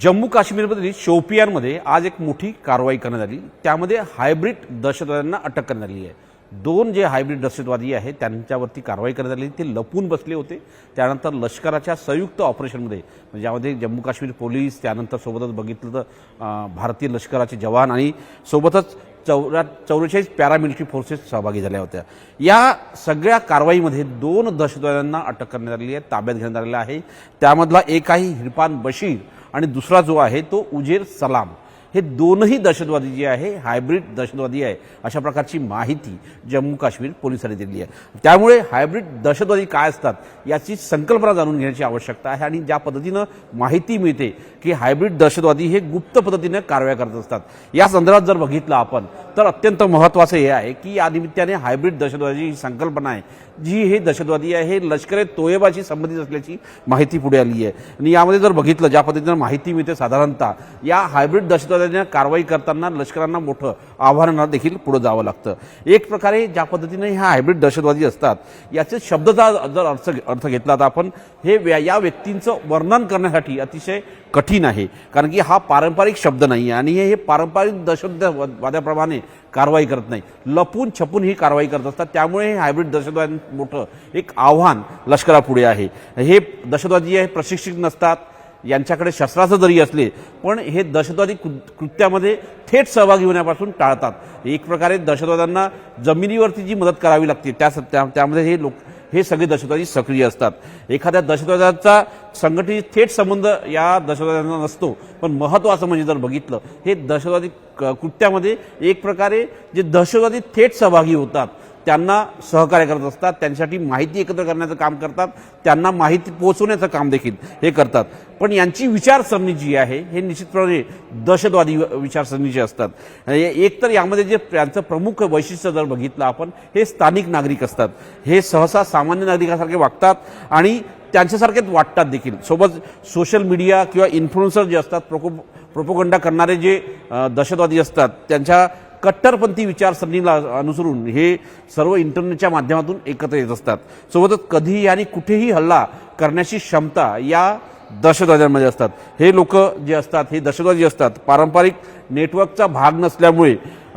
जम्मू काश्मीरमधील शोपियानमध्ये आज एक मोठी कारवाई करण्यात आली. त्यामध्ये हायब्रिड दहशतवाद्यांना अटक करण्यात आली आहे. दोन जे हायब्रिड दहशतवादी आहेत त्यांच्यावरती कारवाई करण्यात आली. ते लपून बसले होते. त्यानंतर लष्कराच्या संयुक्त ऑपरेशनमध्ये म्हणजे ज्यामध्ये जम्मू काश्मीर पोलीस त्यानंतर सोबतच बघितलं तर भारतीय लष्कराचे जवान आणि सोबतच चौऱ्या चौवेचाळीस पॅरामिलिटरी फोर्सेस सहभागी झाल्या होत्या. या सगळ्या कारवाईमध्ये दोन दहशतवाद्यांना अटक करण्यात आलेली आहे ताब्यात घेण्यात आलेला आहे. त्यामधला एक आहे हिरपान बशीर आणि दुसरा जो आहे तो उजेर सलाम. हे दोनही दहशतवादी जे आहे हायब्रिड दहशतवादी आहे अशा प्रकारची माहिती जम्मू काश्मीर पोलिसांनी दिली आहे. त्यामुळे हायब्रिड दहशतवादी काय असतात याची संकल्पना जाणून घेण्याची आवश्यकता आहे आणि ज्या पद्धतीनं माहिती मिळते की हायब्रिड दहशतवादी हे गुप्त पद्धतीनं कारवाया करत असतात. या संदर्भात जर बघितलं आपण तर अत्यंत महत्त्वाचं हे आहे की या निमित्ताने हायब्रिड दहशतवादी ही संकल्पना आहे. जी हे दहशतवादी आहे हे लष्कर ए तोयबाशी संबंधित असल्याची माहिती पुढे आली आहे. आणि यामध्ये जर बघितलं ज्या पद्धतीनं माहिती मिळते साधारणतः या हायब्रिड दहशतवाद्यांना कारवाई करताना लष्करांना मोठं आव्हानांना देखील पुढे जावं लागतं. एक प्रकारे ज्या पद्धतीने ह्या हायब्रिड दहशतवादी असतात याचे शब्दचा जर अर्थ अर्थ घेतला तर आपण हे या व्यक्तींचं वर्णन करण्यासाठी अतिशय कठीण आहे. कारण की हा पारंपरिक शब्द नाही आहे आणि हे हे पारंपरिक दहशतवाद्याप्रमाणे कारवाई करत नाही. लपून छपून ही कारवाई करत असतात. त्यामुळे हे हायब्रिड दहशतवाद मोठं एक आव्हान लष्करापुढे आहे. हे दहशतवादी आहे प्रशिक्षित नसतात. यांच्याकडे शस्त्राचं जरी असले पण हे दहशतवादी कृ- कृत्यामध्ये थेट सहभागी होण्यापासून टाळतात. एक प्रकारे दहशतवाद्यांना जमिनीवरती जी मदत करावी लागते त्या त्या- त्यामध्ये हे लोक हे सगळे दहशतवादी सक्रिय असतात. एखाद्या दहशतवादाचा संघटित थेट संबंध या दहशतवाद्यांना नसतो पण महत्त्वाचं म्हणजे जर बघितलं हे दहशतवादी क- कृत्यामध्ये एक प्रकारे जे दहशतवादी थेट सहभागी होतात त्यांना सहकार्य करत असतात त्यांच्यासाठी माहिती एकत्र करण्याचं काम करतात त्यांना माहिती पोहोचवण्याचं काम देखील हे करतात. पण यांची विचारसरणी जी आहे हे निश्चितपणे दहशतवादी वि- विचारसरणीचे असतात. हे- एक तर यामध्ये जे त्यांचं प्रमुख वैशिष्ट्य जर बघितलं आपण हे स्थानिक नागरिक असतात. हे सहसा सामान्य नागरिकासारखे वागतात आणि त्यांच्यासारखेच वाटतात देखील. सोबत सोशल मीडिया किंवा इन्फ्लुएन्सर जे असतात प्रोको प्रोपोगंडा करणारे जे दहशतवादी असतात त्यांच्या कट्टरपंथी विचारसरणीला अनुसरून हे सर्व इंटरनेटच्या माध्यमातून एकत्र येत असतात. सोबतच कधीही आणि कुठेही हल्ला करण्याची क्षमता या दहशतवाद्यांमध्ये असतात. हे लोक जे असतात हे दहशतवादी असतात पारंपरिक नेटवर्कचा भाग नसल्यामुळे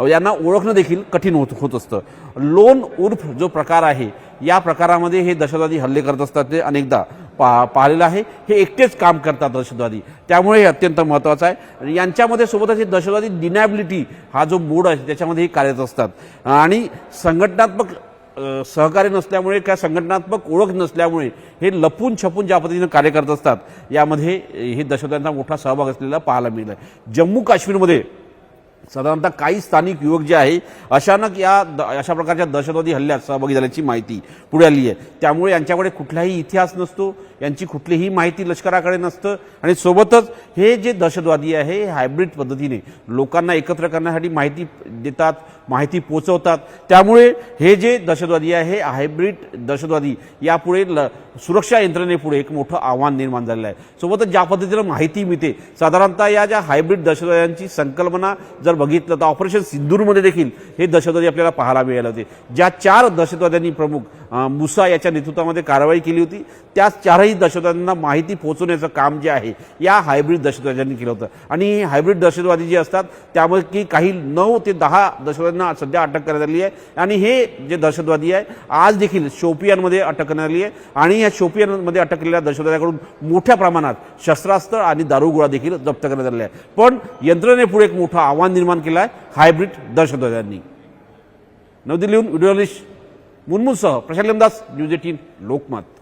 यांना ओळखणं देखील कठीण होत होत असतं. लोन उर्फ जो प्रकार आहे या प्रकारामध्ये हे दहशतवादी हल्ले करत असतात ते अनेकदा. पा पाहिलेलं आहे. हे एकटेच काम करतात दहशतवादी. त्यामुळे हे अत्यंत महत्त्वाचं आहे. आणि यांच्यामध्ये सोबतच हे दहशतवादी डिनॅबिलिटी हा जो मोड आहे त्याच्यामध्ये हे कार्यरत असतात. आणि संघटनात्मक सहकार्य नसल्यामुळे किंवा संघटनात्मक ओळख नसल्यामुळे हे लपून छपून ज्या पद्धतीनं कार्य करत असतात यामध्ये हे दहशतवाद्यांचा मोठा सहभाग असलेला पाहायला मिळाला. आहे जम्मू काश्मीरमध्ये साधारणतः काही स्थानिक युवक जे आहे अचानक या द अशा प्रकारच्या दहशतवादी हल्ल्यात सहभागी झाल्याची माहिती पुढे आली आहे. त्यामुळे यांच्याकडे कुठलाही इतिहास नसतो यांची कुठलीही माहिती लष्कराकडे नसतं आणि सोबतच हे जे दहशतवादी आहे हे हायब्रिड पद्धतीने लोकांना एकत्र करण्यासाठी माहिती देतात माहिती पोचवतात. त्यामुळे हे जे दहशतवादी आहे हे हायब्रिड दहशतवादी यापुढे ल सुरक्षा यंत्रणेपुढे एक मोठं आव्हान निर्माण झालेलं आहे. सोबतच ज्या पद्धतीनं माहिती मिळते साधारणतः या ज्या हायब्रिड दहशतवाद्यांची संकल्पना जर बघितलं तर ऑपरेशन सिंदूरमध्ये देखील हे दहशतवादी आपल्याला पाहायला मिळाले होते. ज्या चार दहशतवाद्यांनी प्रमुख मुसा याच्या नेतृत्वामध्ये कारवाई केली होती. त्या चारही दहशतवाद्यांना माहिती पोहोचवण्याचं काम जे आहे या हायब्रिड दहशतवाद्यांनी केलं होतं. आणि हायब्रिड दहशतवादी जे असतात त्यामध्ये काही नऊ ते दहा दहशतवाद्यांना सध्या अटक करण्यात आली आहे. आणि हे जे दहशतवादी आहे आज देखील शोपियानमध्ये अटक करण्यात आली आहे. आणि या शोपियानमध्ये अटक केलेल्या दहशतवाद्याकडून मोठ्या प्रमाणात शस्त्रास्त्र आणि दारुगोळा देखील जप्त करण्यात आलेला आहे पण यंत्रणेपुढे एक मोठं आव्हान निर्माण केलं आहे हायब्रिड दहशतवाद्यांनी. नवी दिल्लीहून व्हिडिओलिस्ट मुनमुनसह प्रशांत लिमदास न्यूज एटीन लोकमत.